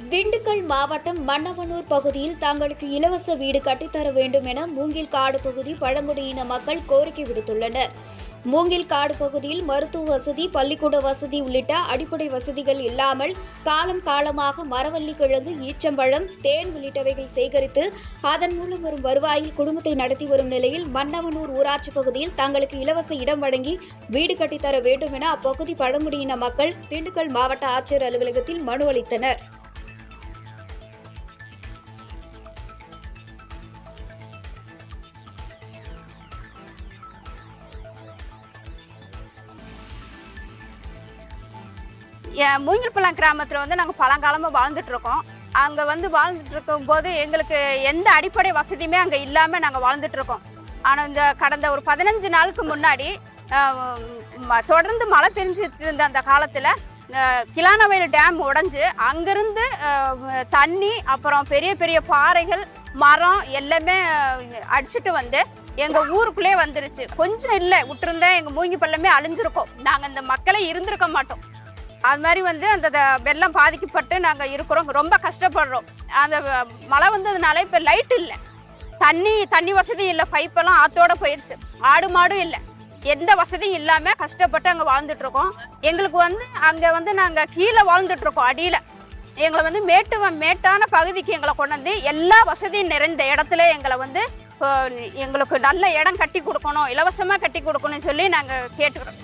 திண்டுக்கல் மாவட்டம் மன்னவனூர் பகுதியில் தங்களுக்கு இலவச வீடு கட்டித்தர வேண்டும் என மூங்கில் காடு பகுதி பழங்குடியின மக்கள் கோரிக்கை விடுத்துள்ளனர். மூங்கில் காடு பகுதியில் மருத்துவ வசதி பள்ளிக்கூட வசதி உள்ளிட்ட அடிப்படை வசதிகள் இல்லாமல் காலம் காலமாக மரவள்ளி கிழங்கு ஈச்சம்பழம் தேன் உள்ளிட்டவைகள் சேகரித்து அதன் மூலம் வரும் வருவாயில் குடும்பத்தை நடத்தி வரும் நிலையில் மன்னவனூர் ஊராட்சி பகுதியில் தங்களுக்கு இலவச இடம் வழங்கி வீடு கட்டித்தர வேண்டும் என அப்பகுதி பழங்குடியின மக்கள் திண்டுக்கல் மாவட்ட ஆட்சியர் அலுவலகத்தில் மனு அளித்தனர். மூங்கில்பள்ளம் கிராமத்தில் வந்து நாங்கள் பழங்காலமாக வாழ்ந்துட்டுருக்கோம். அங்கே வந்து வாழ்ந்துட்டு இருக்கும்போது எங்களுக்கு எந்த அடிப்படை வசதியுமே அங்கே இல்லாமல் நாங்கள் வாழ்ந்துட்டுருக்கோம். ஆனால் இந்த கடந்த ஒரு பதினஞ்சு நாளுக்கு முன்னாடி ம- தொடர்ந்து மழை பிரிஞ்சிட்டு இருந்த அந்த காலத்தில் கிளானவயல் டேம் உடஞ்சி அங்கேருந்து தண்ணி அப்புறம் பெரிய பெரிய பாறைகள் மரம் எல்லாமே அடிச்சுட்டு வந்து எங்கள் ஊருக்குள்ளே வந்துருச்சு. கொஞ்சம் இல்லை விட்டுருந்தா எங்கள் மூங்கி பள்ளமே அழிஞ்சிருக்கோம். நாங்கள் இந்த மக்களே இருந்திருக்க மாட்டோம். அது மாதிரி வந்து அந்த வெள்ளம் பாதிக்கப்பட்டு நாங்கள் இருக்கிறோம். ரொம்ப கஷ்டப்படுறோம். அந்த மழை வந்ததுனால இப்போ லைட் இல்லை. தண்ணி தண்ணி வசதி இல்லை. பைப்பெல்லாம் ஆத்தோட போயிருச்சு. ஆடு மாடும் இல்லை. எந்த வசதியும் இல்லாமல் கஷ்டப்பட்டு அங்கே வாழ்ந்துட்டு இருக்கோம் எங்களுக்கு வந்து அங்கே வந்து நாங்கள் கீழே வாழ்ந்துட்டு இருக்கோம் எங்களை வந்து மேட்டு வ- மேட்டான பகுதிக்கு எங்களை கொண்டு வந்து எல்லா வசதியும் நிறைந்த இடத்துல எங்களை வந்து எங்களுக்கு நல்ல இடம் கட்டி கொடுக்கணும் இலவசமாக கட்டி கொடுக்கணும்னு சொல்லி நாங்கள் கேட்டுக்கிறோம்.